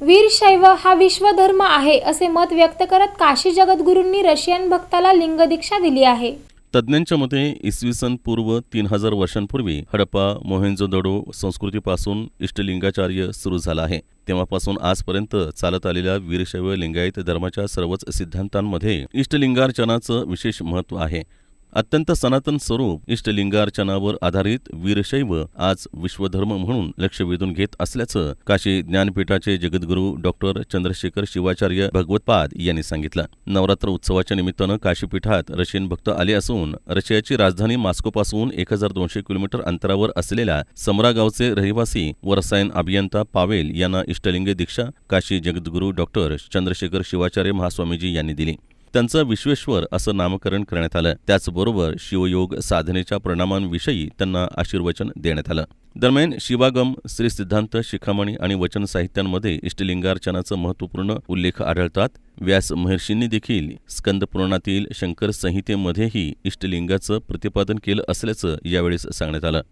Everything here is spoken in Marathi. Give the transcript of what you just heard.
वीरशैव हा विश्वधर्म आहे असे मत व्यक्त करत काशी जगद्गुरूंनी रशियन भक्ताला लिंगदीक्षा दिली आहे. तज्ज्ञांच्या मते इसवी सन पूर्व तीन हजार वर्षांपूर्वी हडप्पा मोहेंजोदडो संस्कृतीपासून इष्टलिंगाचार्य सुरू झाला आहे. तेव्हापासून आजपर्यंत चालत आलेल्या वीरशैव लिंगायत धर्माच्या सर्वच सिद्धांतांमध्ये इष्टलिंगार्चनाचं विशेष महत्त्व आहे. अत्यंत सनातन स्वरूप इष्टलिंगार्चनावर आधारित वीरशैव आज विश्वधर्म म्हणून लक्ष वेधून घेत असल्याचं काशी ज्ञानपीठाचे जगद्गुरू डॉक्टर चंद्रशेखर शिवाचार्य भगवतपाद यांनी सांगितलं. नवरात्र उत्सवाच्या निमित्तानं काशीपीठात रशियन भक्त आले असून रशियाची राजधानी मॉस्कोपासून एक हजार दोनशे किलोमीटर अंतरावर असलेल्या समरा गावचे रहिवासी व रसायन अभियंता पावेल यांना इष्टलिंग दीक्षा काशी जगद्गुरू डॉक्टर चंद्रशेखर शिवाचार्य महास्वामीजी यांनी दिली. त्यांचं विश्वेश्वर असं नामकरण करण्यात आलं. त्याचबरोबर शिवयोग साधनेच्या परिणामांविषयी त्यांना आशीर्वचन देण्यात आलं. दरम्यान शिवागम श्री सिद्धांत शिखामणी आणि वचन साहित्यांमध्ये इष्टलिंगार्चनाचं महत्त्वपूर्ण उल्लेख आढळतात. व्यास महर्षींनी देखील स्कंदपुराणातील शंकर संहितेमध्येही इष्टलिंगाचं प्रतिपादन केलं असल्याचं यावेळेस सांगण्यात आलं.